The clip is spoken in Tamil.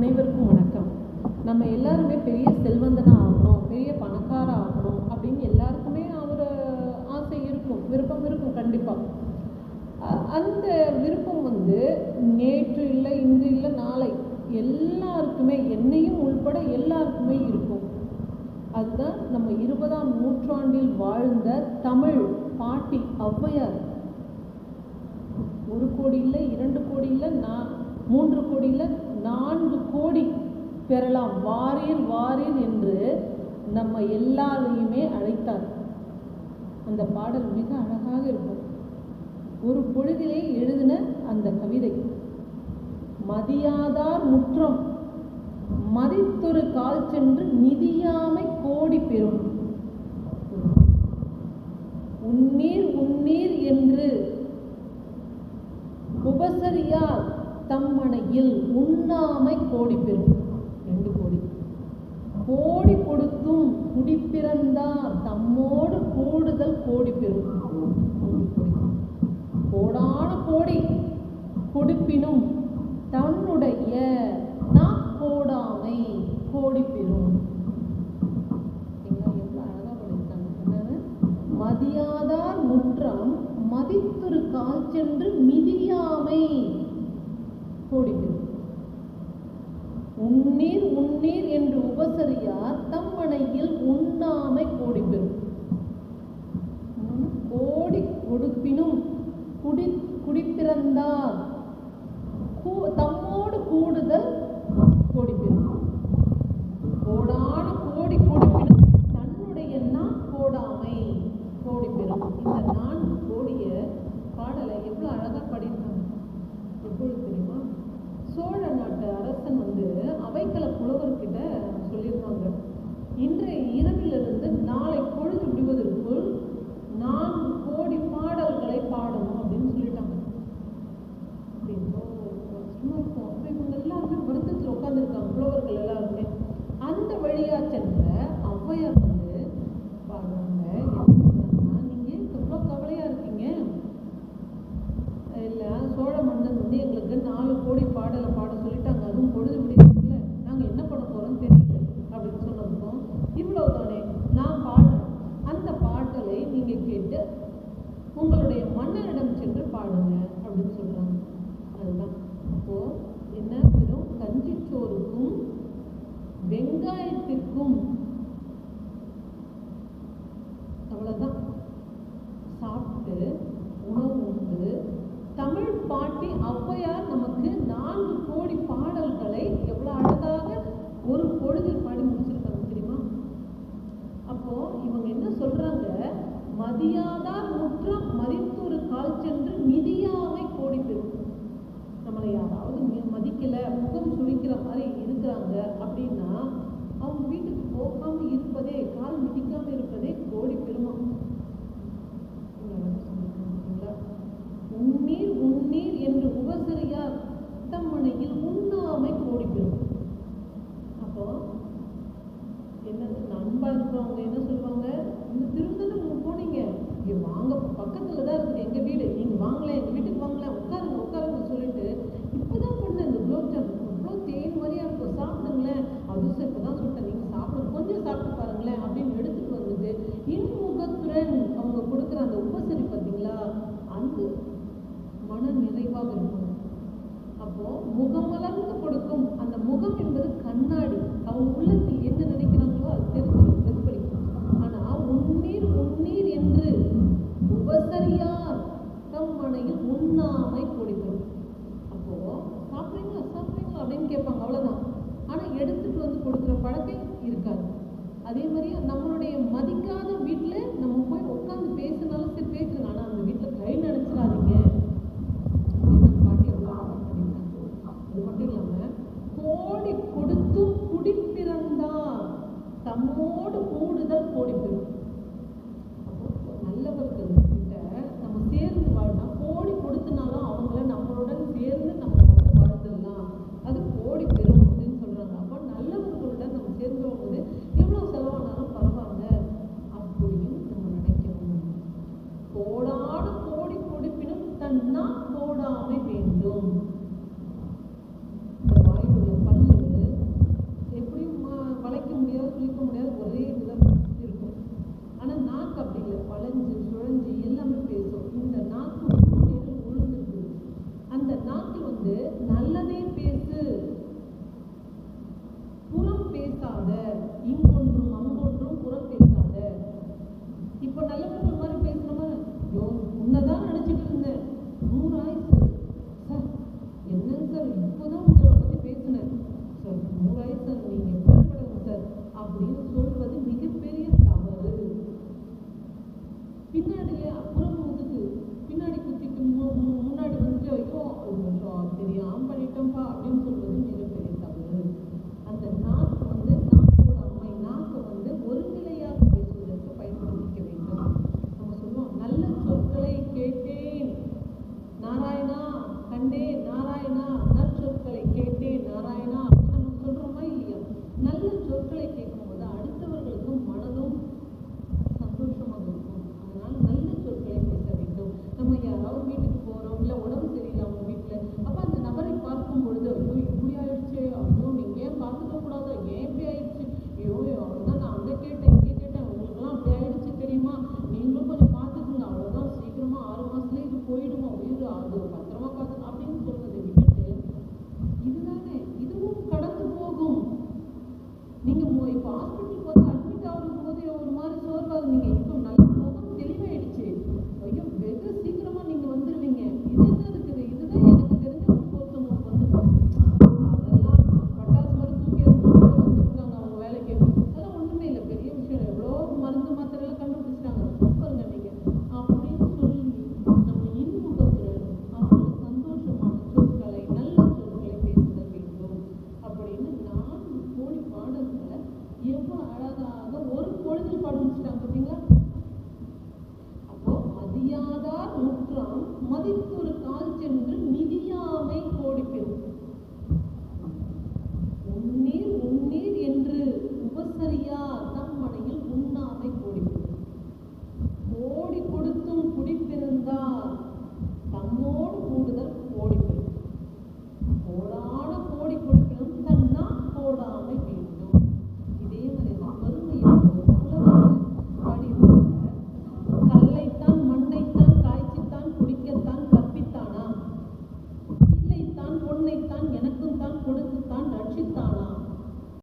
அனைவருக்கும் வணக்கம். நம்ம எல்லாருமே பெரிய செல்வந்தனா ஆகணும் பெரிய பணக்கார ஆகணும் அப்படின்னு எல்லாருக்குமே அவர் ஆசை இருக்கும் விருப்பம் இருக்கும் கண்டிப்பாக அந்த விருப்பம் வந்து நேற்று இல்லை இன்று இல்லை நாளை எல்லாருக்குமே என்னையும் உள்பட எல்லாருக்குமே இருக்கும். அதுதான் நம்ம இருபதாம் நூற்றாண்டில் வாழ்ந்த தமிழ் பாட்டி ஔவையார். ஒரு கோடி இல்லை இரண்டு கோடி இல்லை நான் மூன்று கோடியில் நான்கு கோடி பெறலாம். வாரீர் வாரீர் என்று நம்ம எல்லாரையுமே அழைத்தார். அந்த பாடல் மிக அழகாக இருக்கும். ஒரு பொழுதிலே எழுதின அந்த கவிதை மதியாதார் முற்றம் மதித்தொரு கால் சென்று மிதியாமை கோடி பெறும். உன்னீர் உன்னீர் என்று உபசரியார் தம்மனையில் உண்ணாமை கோடி பெறும். ரெண்டு கோடி. கோடி கொடுத்தும் குடிப்பிறந்தார் தம்மோடு கூடுதல் கோடி பெறும். கோடி கோடான கோடி கொடுப்பினும் தன்னுடைய நாக்கோடாமை கோடி பெறும். மதியாதார் முற்றம் மதித்துரு கால் சென்று மிதியாமை கோடி உண்ணீர் உன்னீர் உன்னீர் என்று உபசரியார் தம்மனையில் உண்ணாமை கோடி பெறும் உம், கோடி கொடுப்பினும் குடி குடிப்பிறந்தார். கூ- தம்மோடு கூடுதல் கோடி பெறும் கோடான கோடி கொடுப்பினும் தன்னுடைய நான் கோடாமை கோடி பெறும் இந்த நான்கு கோடிய பாடலை எவ்வளவு அழகா பாடியிருக்காங்க எப்பொழுது தெரியுமா சோழ நாட்டு அரசன் வந்து அவைக்கள புலவர்கிட்ட சொல்லியிருக்காங்க இன்றைய இரவிலிருந்து நாளை பொழுது விடுவதற்குள் நான்கு கோடி பாடல்களை பாடணும் அப்படின்னு சொல்லிட்டாங்க அப்படின்றோ கஷ்டமா இருக்கும் அப்போ இவங்க எல்லாருமே வருத்தத்தில் உட்காந்துருக்காங்க புலவர்கள் எல்லாருமே அந்த வழியா சென்ற ஔவையார் வந்து பாடுறாங்க என்ன சொல்றாங்கன்னா நீங்க எவ்வளோ கவலையா இருக்கீங்க? இல்லை சோழ மன்னன் வந்து எங்களுக்கு நாலு கோடி பாடலை பாட சொல்லிட்டாங்க. அதுவும் பொழுது விடியல நாங்க என்ன பண்ண போறோம்னு தெரியல அப்படின்னு சொன்னதுக்கும் இவ்வளவுதானே நான் பாடுறேன். அந்த பாட்டலை நீங்க கேட்டு உங்களுடைய மன்னனிடம் சென்று பாடுங்க அப்படின்னு சொல்றாங்க அதுதான் அப்போ என்ன வெறும் கஞ்சிச்சோறுக்கும் வெங்காயத்திற்கும் அவ்வளவுதான் சாப்பிட்டு உணவு உண்டு தமிழ் பாட்டி ஔவையார் நமக்கு நான்கு கோடி பாடல்களை எவ்வளவு அழகாக ஒரு பொழுதில் பாடி முடிச்சிருக்காங்க தெரியுமா அப்போ இவங்க என்ன சொல்றாங்க மதியாதார் முற்றம் மதித்தொரு கால் சென்று மிதியாமை கோடி பெறும் நம்மளை யாராவது மி- மதிக்கல முகம் சுழிக்கிற மாதிரி இருக்கிறாங்க அப்படின்னா அவங்க வீட்டுக்கு போகாம இருப்பதே கால் மிதிக்காம இருப்பதே கோடி பெருமா. இவ்வளவு அழகா உன்னீர் உன்னீர் என்று உபசரியார் தம்மனையில் உண்ணாமை கோடி பெறும் அப்போ என்ன நண்பா இருக்கிறவங்க என்ன சொல்லுவாங்க? இந்த திருந்தல போனீங்க. இங்கே வாங்க பக்கத்தில் தான் wir wollen, wir wollen die பின்னாடியே அப்புறம் வந்துட்டு பின்னாடி குத்திட்டு முன்னாடி வந்துட்டு ஐயோ கொஞ்சம் தெரியாமல் பண்ணிட்டோம்ப்பா அப்படின்னு சொல்றது மிகப்பெரிய little அழகாக ஒரு பொழுதில் பாட முடிச்சிட்டாங்க பார்த்தீங்களா? அப்போ மதியாதார் முற்றாம் ஒரு கால் சென்று மிதியாவே